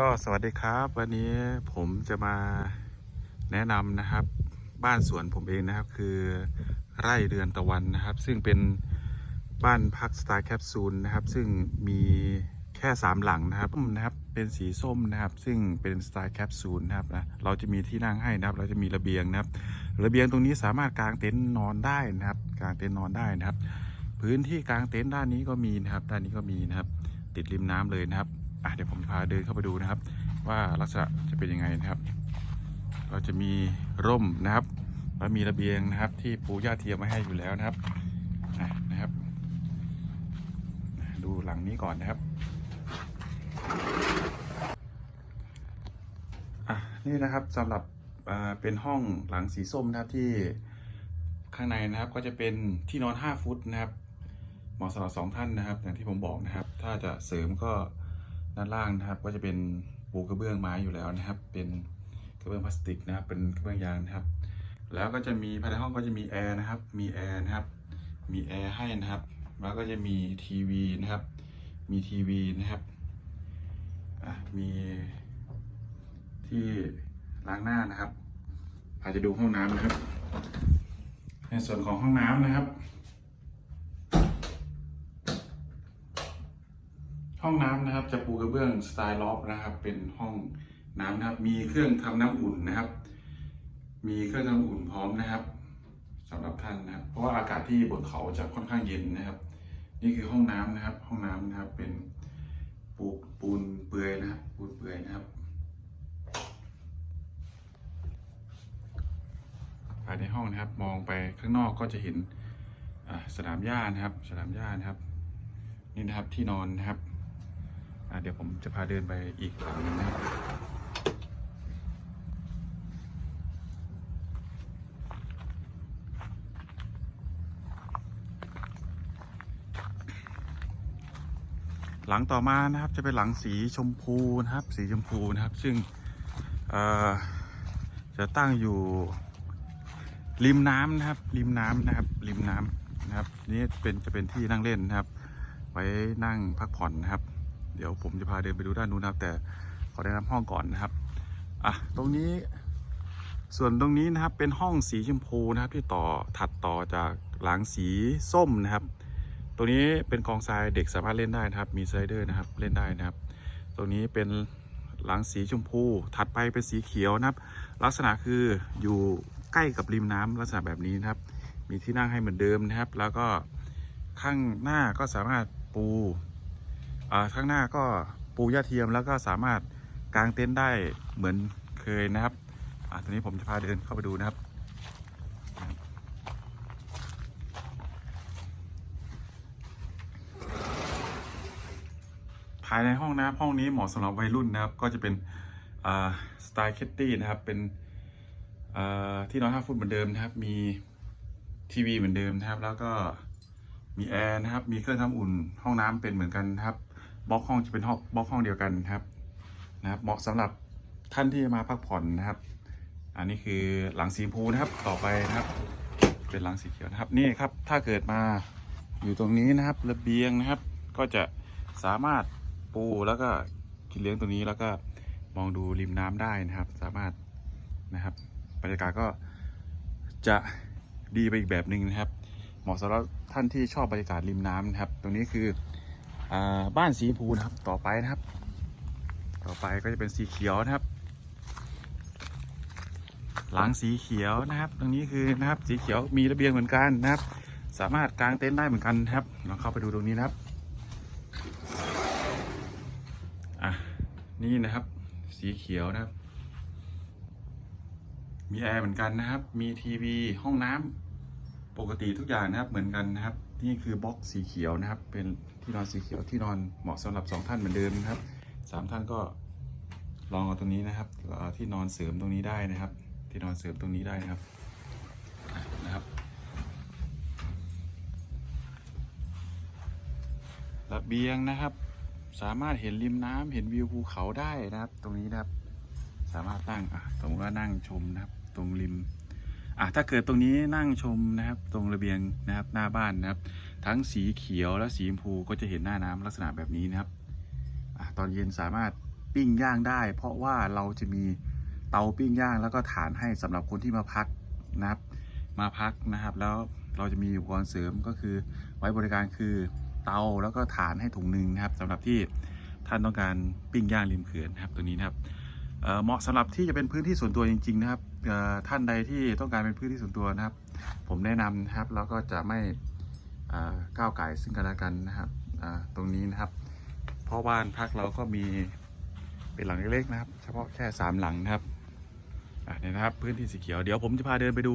ก็สวัสดีครับ วันนี้ผมจะมาแนะนำนะครับ บ้านสวนผมเองนะครับ คือไร่เรือนตะวันนะครับ ซึ่งเป็นบ้านพักสไตล์แคปซูลนะครับ ซึ่งมีแค่สามหลังนะครับนะครับเป็นสีส้มนะครับ ซึ่งเป็นสไตล์แคปซูลนะครับนะเราจะมีที่นั่งให้นะครับ เราจะมีระเบียงนะครับ ระเบียงตรงนี้สามารถกางเต็นท์นอนได้นะครับ กางเต็นท์นอนได้นะครับ พื้นที่กางเต็นท์ด้านนี้ก็มีนะครับ ด้านนี้ก็มีนะครับ ติดริมน้ำเลยนะครับ อะเดี๋ยวผมจะพาเดินเข้าไปดูนะครับ ว่าลักษณะจะเป็นยังไงนะครับ เราจะมีร่มนะครับแล้วมีระเบียงนะครับ ที่ปูย่าเทียมมาให้อยู่แล้วนะครับนะครับ ดูหลังนี้ก่อนนะครับอะนี่นะครับสำหรับเป็นห้องหลังสีส้มนะครับที่ข้างในนะครับก็จะเป็นที่นอน 5 ฟุตนะครับเหมาะสำหรับสองท่านนะครับ อย่างที่ผมบอกนะครับ ถ้าจะเสริมก็ ด้านล่างนะครับก็จะเป็นปูกระเบื้องไม้อยู่แล้วนะครับ เป็นกระเบื้องพลาสติกนะครับเป็นกระเบื้องยางนะครับ แล้วก็จะมีภายในห้องก็จะมีแอร์นะครับ มีแอร์นะครับ มีแอร์ให้นะครับ แล้วก็จะมีทีวีนะครับ มีทีวีนะครับอะมีที่ล้างหน้านะครับอาจจะดูห้องน้ำนะครับ ในส่วนของห้องน้ำนะครับ ห้องน้ำนะครับจะปูกระเบื้องสไตล์ล็อบนะครับ เป็นห้องน้ำนะครับ มีเครื่องทำน้ำอุ่นนะครับ มีเครื่องทำน้ำอุ่นพร้อมนะครับสำหรับท่านนะครับ เพราะว่าอากาศที่บนเขาจะค่อนข้างเย็นนะครับ นี่คือห้องน้ำนะครับ ห้องน้ำนะครับเป็นปูปูนเปลือยนะครับ ปูนเปลือยนะครับภายในห้องนะครับมองไปข้างนอกก็จะเห็นสนามหญ้านะครับ สนามหญ้านะครับ นี่นะครับที่นอนนะครับ เดี๋ยวผมจะพาเดินไปอีกหลังหนึงนะครับหลังต่อมานะครับจะเป็นหลังสีชมพูนะครับ สีชมพูนะครับ ซึ่งจะตั้งอยู่ริมน้ำนะครับ ริมน้ำนะครับ ริมน้ำนะครับนี่เป็นจะเป็นที่นั่งเล่นนะครับ ไว้นั่งพักผ่อนนะครับ เดี๋ยวผมจะพาเดินไปดูด้านนู้นนะครับ แต่ขอแนะนำห้องก่อนนะครับอะตรงนี้ ส่วนตรงนี้นะครับเป็นห้องสีชมพูนะครับ ที่ต่อถัดต่อจากหลังสีส้มนะครับ ตรงนี้เป็นกองทรายเด็กสามารถเล่นได้นะครับ มีสไลเดอร์นะครับเล่นได้นะครับ ตรงนี้เป็นหลังสีชมพู ถัดไปเป็นสีเขียวนะครับ ลักษณะคืออยู่ใกล้กับริมน้ำลักษณะแบบนี้นะครับ มีที่นั่งให้เหมือนเดิมนะครับ แล้วก็ข้างหน้าก็สามารถปู ข้างหน้าก็ปูหญ้าเทียมแล้วก็สามารถกางเต็นท์ได้เหมือนเคยนะครับอ่าตอนนี้ผมจะพาเดินเข้าไปดูนะครับ ภายในห้องน้ำห้องนี้เหมาะสำหรับวัยรุ่นนะครับ ก็จะเป็นสไตล์คิตตี้นะครับ เป็นที่นอนห้าฟุตเหมือนเดิมนะครับ มีทีวีเหมือนเดิมนะครับ แล้วก็มีแอร์นะครับ มีเครื่องทำอุ่นห้องน้ำเป็นเหมือนกันนะครับ บล็อกห้องจะเป็นห้องบล็อกห้องเดียวกันนะครับนะครับ เหมาะสำหรับท่านที่มาพักผ่อนนะครับ อันนี้คือหลังสีพูนะครับต่อไปนะครับ เป็นหลังสีเขียวนะครับนี่ครับถ้าเกิดมาอยู่ตรงนี้นะครับระเบียงนะครับ ก็จะสามารถปูแล้วก็กินเลี้ยงตรงนี้แล้วก็มองดูริมน้ำได้นะครับ สามารถนะครับบรรยากาศก็จะดีไปอีกแบบหนึ่งนะครับ เหมาะสำหรับท่านที่ชอบบรรยากาศริมน้ำนะครับ ตรงนี้คือ บ้านสีพูนะครับต่อไปนะครับ ต่อไปก็จะเป็นสีเขียวนะครับ หลังสีเขียวนะครับ ตรงนี้คือนะครับสีเขียวมีระเบียงเหมือนกันนะครับ สามารถกางเต็นท์ได้เหมือนกันนะครับลองเข้าไปดูตรงนี้นะครับอะนี่นะครับ สีเขียวนะครับ มีแอร์เหมือนกันนะครับ มีทีวีห้องน้ำ ปกติทุกอย่างนะครับเหมือนกันนะครับ นี่คือบล็อกสีเขียวนะครับ เป็นที่นอนสีเขียวที่นอนเหมาะสำหรับสองท่านเหมือนเดิมนะครับสามท่านก็ลองเอาตรงนี้นะครับที่นอนเสริมตรงนี้ได้นะครับ ที่นอนเสริมตรงนี้ได้นะครับนะครับ ระเบียงนะครับ สามารถเห็นริมน้ำเห็นวิวภูเขาได้นะครับ ตรงนี้นะครับ สามารถนั่งอะสมมติว่านั่งชมนะครับ ตรงริม อะถ้าเกิดตรงนี้นั่งชมนะครับ ตรงระเบียงนะครับหน้าบ้านนะครับ ทั้งสีเขียวและสีชมพูก็จะเห็นหน้าน้ำลักษณะแบบนี้นะครับอะตอนเย็นสามารถปิ้งย่างได้ เพราะว่าเราจะมีเตาปิ้งย่างแล้วก็ฐานให้สำหรับคนที่มาพักนะครับ มาพักนะครับ แล้วเราจะมีอุปกรณ์เสริมก็คือไว้บริการคือเตาแล้วก็ฐานให้ถุงหนึ่งนะครับสำหรับที่ท่านต้องการปิ้งย่างริมเขื่อนนะครับตัวนี้นะครับเออเหมาะสำหรับที่จะเป็นพื้นที่ส่วนตัวจริง ๆ นะครับ ท่านใดที่ต้องการเป็นพื้นที่ส่วนตัวนะครับ ผมแนะนำนะครับแล้วก็จะไม่ก้าวไก่ซึ่งกันและกันนะครับตรงนี้นะครับ เพราะบ้านพักเราก็มีเป็นหลังเล็กๆนะครับ เฉพาะแค่สามหลังนะครับเนี่ยนะครับพื้นที่สีเขียวเดี๋ยวผมจะพาเดินไปดู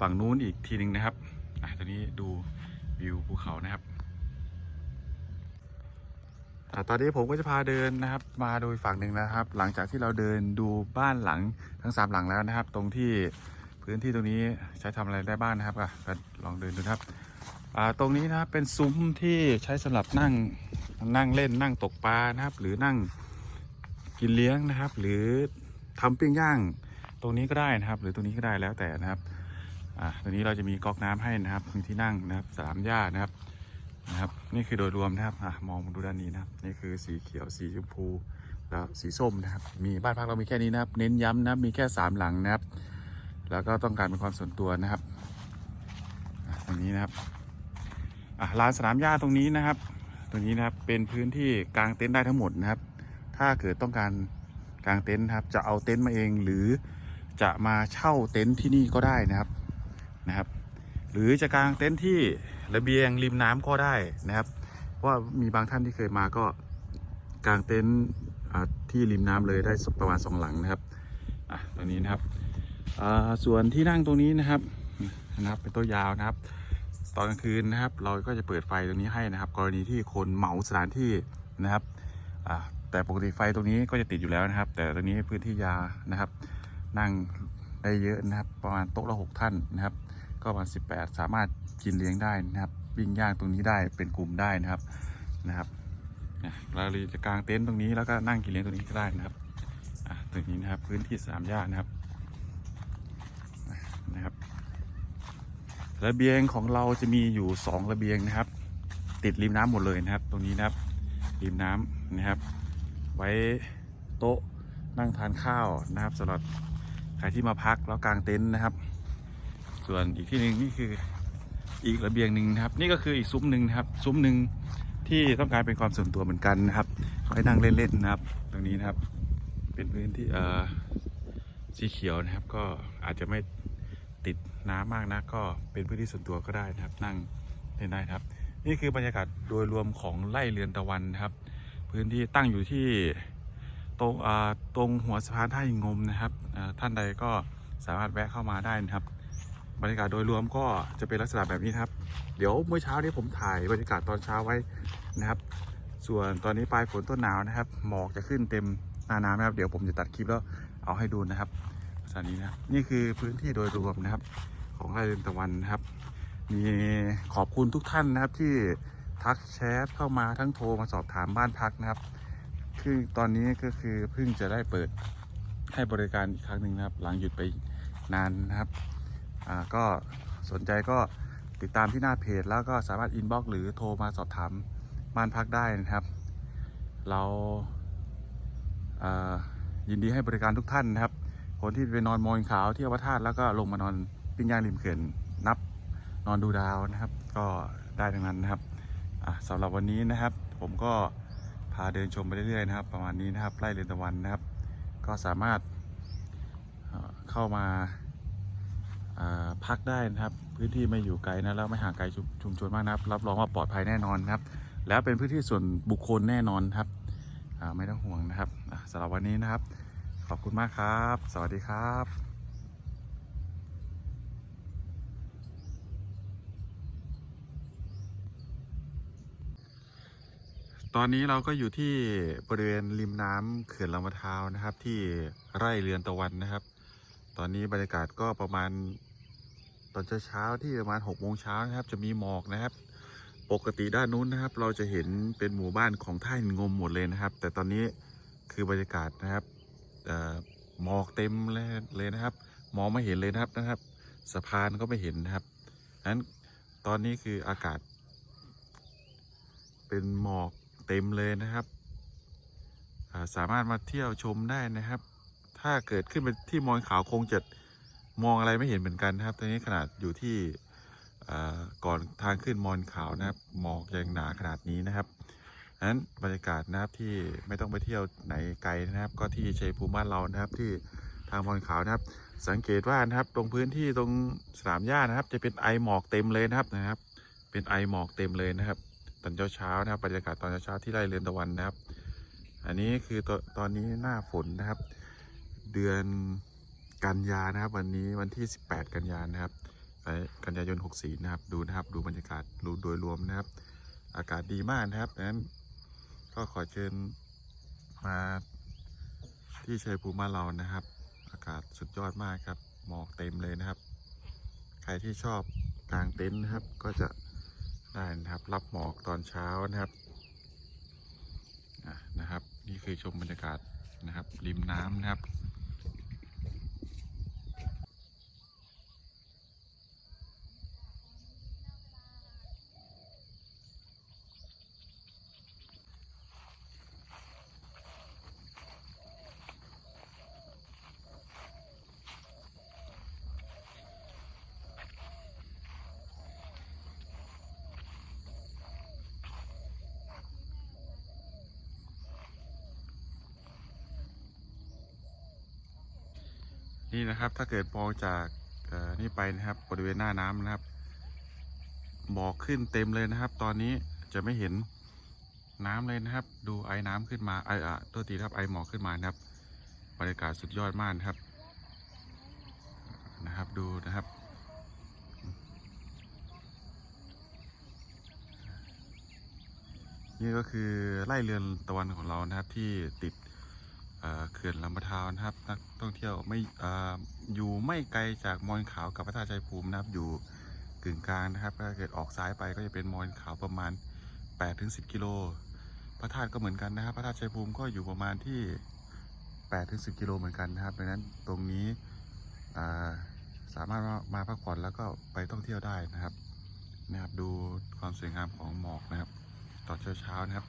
ฝั่งนู้นอีกทีหนึ่งนะครับอะตอนนี้ดูวิวภูเขานะครับ ตอนนี้ผมก็จะพาเดินนะครับ มาโดยฝั่งหนึ่งนะครับ หลังจากที่เราเดินดูบ้านหลังทั้งสามหลังแล้วนะครับ ตรงที่พื้นที่ตรงนี้ใช้ทำอะไรได้บ้างนะครับก็ลองเดินดูครับตรงนี้นะครับเป็นซุ้มที่ใช้สำหรับนั่งนั่งเล่นนั่งตกปลานะครับ หรือนั่งกินเลี้ยงนะครับ หรือทำปิ้งย่างตรงนี้ก็ได้นะครับ หรือตรงนี้ก็ได้แล้วแต่นะครับตรงนี้เราจะมีก๊อกน้ำให้นะครับมีที่นั่งนะครับสนามหญ้านะครับ นะครับนี่คือโดยรวมนะครับอมองมาดูด้านนี้นะครับนี่คือสีเขียวสีชมพูแล้วสีส้มนะครับมีบ้านพักเรามีแค่นี้นะครับ เน้นย้ำนะมีแค่สามหลังนะครับ แล้วก็ต้องการเป็นความส่วนตัวนะครับอะตรงนี้นะครับลานสนามหญ้าตรงนี้นะครับ ตรงนี้นะครับเป็นพื้นที่กางเต็นท์ได้ทั้งหมดนะครับ ถ้าเกิดต้องการกางเต็นท์ครับจะเอาเต็นท์มาเองหรือจะมาเช่าเต็นท์ที่นี่ก็ได้นะครับนะครับ หรือจะกางเต็นท์ที่ ระเบียงริมน้ำก็ได้นะครับ ว่ามีบางท่านที่เคยมาก็กางเต็นท์ที่ริมน้ำเลยได้ประมาณสองหลังนะครับอะตรงนี้นะครับส่วนที่นั่งตรงนี้นะครับนะครับ เป็นตัวยาวนะครับ ตอนกลางคืนนะครับ เราก็จะเปิดไฟตรงนี้ให้นะครับ กรณีที่คนเหมาสถานที่นะครับแต่ปกติไฟตรงนี้ก็จะติดอยู่แล้วนะครับ แต่ตรงนี้พื้นที่ยานะครับ นั่งได้เยอะนะครับ ประมาณโต๊ะละหกท่านนะครับ ก็ประมาณ18สามารถ กินเลี้ยงได้นะครับวิ่งย่างตรงนี้ได้เป็นกลุ่มได้นะครับนะครับเราเลยจะกางเต็นท์ตรงนี้แล้วก็นั่งกินเลี้ยงตรงนี้ก็ได้นะครับตรงนี้นะครับพื้นที่สามหญ้านะครับนะครับระเบียงของเราจะมีอยู่2ระเบียงนะครับ ติดริมน้ำหมดเลยนะครับ ตรงนี้นะครับริมน้ำนะครับ ไว้โต๊ะนั่งทานข้าวนะครับสำหรับใครที่มาพักแล้วกางเต็นท์นะครับ ส่วนอีกที่หนึ่งนี่คือ อีกระเบียงหนึ่งนะครับ นี่ก็คืออีกซุ้มหนึ่งนะครับ ซุ้มหนึ่งที่ต้องการเป็นความส่วนตัวเหมือนกันนะครับไว้นั่งเล่นๆนะครับ ตรงนี้นะครับ เป็นพื้นที่เอ่อสีเขียวนะครับ ก็อาจจะไม่ติดน้ำมากนะก็เป็นพื้นที่ส่วนตัวก็ได้นะครับ นั่งเล่นได้นะครับ นี่คือบรรยากาศโดยรวมของไร่เรือนตะวันนะครับ พื้นที่ตั้งอยู่ที่ตรงอ่าตรงหัวสะพานท่าหิงงมนะครับท่านใดก็สามารถแวะเข้ามาได้นะครับ บรรยากาศโดยรวมก็จะเป็นลักษณะแบบนี้ครับเดี๋ยวเมื่อเช้านี้ผมถ่ายบรรยากาศตอนเช้าไว้นะครับ ส่วนตอนนี้ปลายฝนต้นหนาวนะครับ หมอกจะขึ้นเต็มหน้าน้ำนะครับ เดี๋ยวผมจะตัดคลิปแล้วเอาให้ดูนะครับสถานีนะนี่คือพื้นที่โดยรวมนะครับ ของไร่เรือนตะวันนะครับ มีขอบคุณทุกท่านนะครับที่ทักแชทเข้ามาทั้งโทรมาสอบถามบ้านพักนะครับคือตอนนี้ก็คือเพิ่งจะได้เปิดให้บริการอีกครั้งหนึ่งนะครับ หลังหยุดไปนานนะครับ อ่าก็สนใจก็ติดตามที่หน้าเพจ แล้วก็สามารถอินบ็อกหรือโทรมาสอบถามบ้านพักได้นะครับ เราายินดีให้บริการทุกท่านนะครับ คนที่ไปนอนมองขาวที่อวธาตุแล้วก็ลงมานอนปิ้งย่างริมเขื่อนนับนอนดูดาวนะครับ ก็ได้ทั้งนั้นนะครับสำหรับวันนี้นะครับ ผมก็พาเดินชมไปเรื่อยๆนะครับ ประมาณนี้นะครับไร่เรือนตะวันนะครับ ก็สามารถเข้ามา พักได้นะครับ พื้นที่ไม่อยู่ไกลนะแล้วไม่ห่างไกลชุมชุมชนมากนะครับ รับรองว่าปลอดภัยแน่นอนนครับ แล้วเป็นพื้นที่ส่วนบุคคลแน่นอนครับไม่ต้องห่วงนะครับสำหรับวันนี้นะครับ ขอบคุณมากครับ สวัสดีครับตอนนี้เราก็อยู่ที่บริเวณริมน้ำเขื่อนลำมะทาวนะครับ ที่ไร่เรือนตะวันนะครับ ตอนนี้บรรยากาศก็ประมาณ ตอนเช้าๆที่ประมาณ6กโมงเช้านะครับ จะมีหมอกนะครับ ปกติด้านนู้นนะครับ เราจะเห็นเป็นหมู่บ้านของท่าหินงมหมดเลยนะครับ แต่ตอนนี้คือบรรยากาศนะครับหมอกเต็มเลยนะครับ มองไม่เห็นเลยนะครับนะครับ สะพานก็ไม่เห็นนะครับนั้นตอนนี้คืออากาศ เป็นหมอกเต็มเลยนะครับสามารถมาเที่ยวชมได้นะครับ ถ้าเกิดขึ้นไปที่มอนขาวคงจะ มองอะไรไม่เห็นเหมือนกันนะครับตอนนี้ขนาดอยู่ที่ก่อนทางขึ้นมอนขาวนะครับ หมอกยังหนาขนาดนี้นะครับนั้นบรรยากาศนะครับที่ไม่ต้องไปเที่ยวไหนไกลนะครับ ก็ที่ชัยภูมิบ้านเรานะครับที่ทางมอนขาวนะครับ สังเกตว่านะครับ ตรงพื้นที่ตรงสนามหญ้านะครับ จะเป็นไอหมอกเต็มเลยนะครับนะครับ เป็นไอหมอกเต็มเลยนะครับ ตอนเช้าๆนะครับบรรยากาศตอนเช้าที่ไร่เรือนตะวันนะครับ อันนี้คือตตอนนี้หน้าฝนนะครับ เดือน กันยานะครับ วันนี้วันที่ 18 กันยานะครับไปกันยายน 64 นะครับ ดูนะครับ ดูบรรยากาศดูโดยรวมนะครับ อากาศดีมากนะครับดังนั้นก็ขอเชิญมาที่ชัยภูมิบ้านเรานะครับ อากาศสุดยอดมากครับ หมอกเต็มเลยนะครับ ใครที่ชอบกลางเต็นท์นะครับ ก็จะได้นะครับ รับหมอกตอนเช้านะครับนะครับ นี่คือชมบรรยากาศนะครับ ริมน้ำนะครับ นี่นะครับถ้าเกิดมองจากนี่ไปนะครับบริเวณหน้าน้ำนะครับหมอกขึ้นเต็มเลยนะครับ ตอนนี้จะไม่เห็นน้ำเลยนะครับ ดูไอ้น้ำขึ้นมาไออะตัวทีครับไอหมอกขึ้นมานะครับบรรยากาศสุดยอดมากนะครับนะครับดูนะครับนี่ก็คือไล่เรือนตะวันของเรานะครับที่ติด เขื่อนลำปะทาวนะครับนักท่องเที่ยวไม่ออยู่ไม่ไกลจากมอนขาวกับพระธาตุชัยภูมินะครับ อยู่กึ่งกลางนะครับถ้าเกิดออกซ้ายไปก็จะเป็นมอนขาวประมาณ8ถึง10 กิโล พระธาตุก็เหมือนกันนะครับ พระธาตุชัยภูมิก็อยู่ประมาณที่8ถึง10 กิโลเหมือนกันนะครับดังนั้นตรงนี้สามารถมามาพักผ่อนแล้วก็ไปท่องเที่ยวได้นะครับนะครับ ดูความสวยงามของหมอกนะครับ ตอนเช้าๆนะครับ